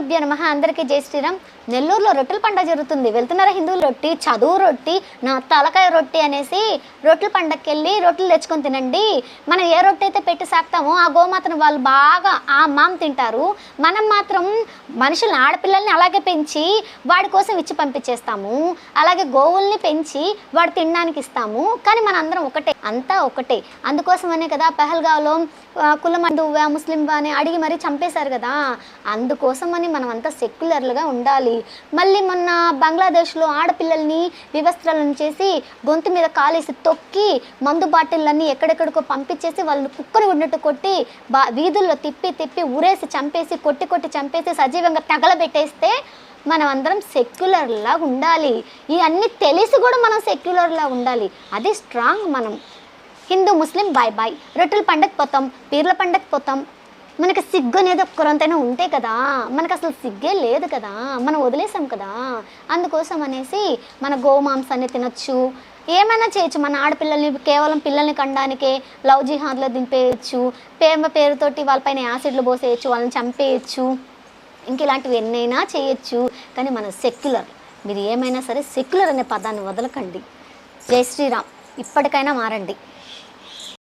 గురుభ్యో నమ. అందరికీ జై శ్రీరామ్. నెల్లూరులో రొట్టెల పండగ జరుగుతుంది. వెళ్తున్నారా హిందువులు రొట్టి చదువు రొట్టి నా తలకాయ రొట్టి అనేసి రొట్టెల పండగకి వెళ్ళి రొట్టెలు తెచ్చుకొని తినండి. మనం ఏ రొట్టె అయితే పెట్టి సాక్తామో ఆ గోమాతను వాళ్ళు బాగా ఆ మాం తింటారు. మనం మాత్రం మనుషుల్ని ఆడపిల్లల్ని అలాగే పెంచి వాడి కోసం ఇచ్చి పంపించేస్తాము. అలాగే గోవుల్ని పెంచి వాడు తినడానికి ఇస్తాము. కానీ మన అందరం ఒకటే అంతా ఒకటే. అందుకోసమనే కదా పెహల్గావ్లో ఆ, ముస్లిం అని అడిగి మరీ చంపేశారు కదా. అందుకోసమని మనం అంతా సెక్యులర్లుగా ఉండాలి. మళ్ళీ మొన్న బంగ్లాదేశ్లో ఆడపిల్లల్ని వివస్త్రాలను చేసి గొంతు మీద కాలేసి తొక్కి మందు బాటిళ్ళన్నీ ఎక్కడెక్కడికో పంపించేసి వాళ్ళని కుక్కని ఉన్నట్టు కొట్టి బా వీధుల్లో తిప్పి తిప్పి ఉరేసి చంపేసి కొట్టి కొట్టి చంపేసి సజీవంగా తగలబెట్టేస్తే మనం అందరం సెక్యులర్లా ఉండాలి. ఇవన్నీ తెలిసి కూడా మనం సెక్యులర్లా ఉండాలి. అది స్ట్రాంగ్ మనం. హిందూ ముస్లిం బాయ్ బాయ్. రొట్టెల పండగ పోతాం పీర్ల పండగ పోతాం మనకి సిగ్గు అనేది ఒక్కరంతైనా ఉంటే కదా మనకు అసలు సిగ్గే లేదు కదా మనం వదిలేసాం కదా. అందుకోసం అనేసి మన గోమాంసాన్ని తినొచ్చు. ఏమైనా చేయొచ్చు మన ఆడపిల్లల్ని కేవలం పిల్లల్ని కనడానికే లవ్ జిహాద్లో దింపేయచ్చు. ప్రేమ పేరుతోటి వాళ్ళపైన యాసిడ్లు పోసేయచ్చు వాళ్ళని చంపేయచ్చు. ఇంక ఇలాంటివి ఎన్నైనా చేయొచ్చు కానీ మన సెక్యులర్. మీరు ఏమైనా సరే సెక్యులర్ అనే పదాన్ని వదలకండి. జై శ్రీరామ్. ఇప్పటికైనా మారండి.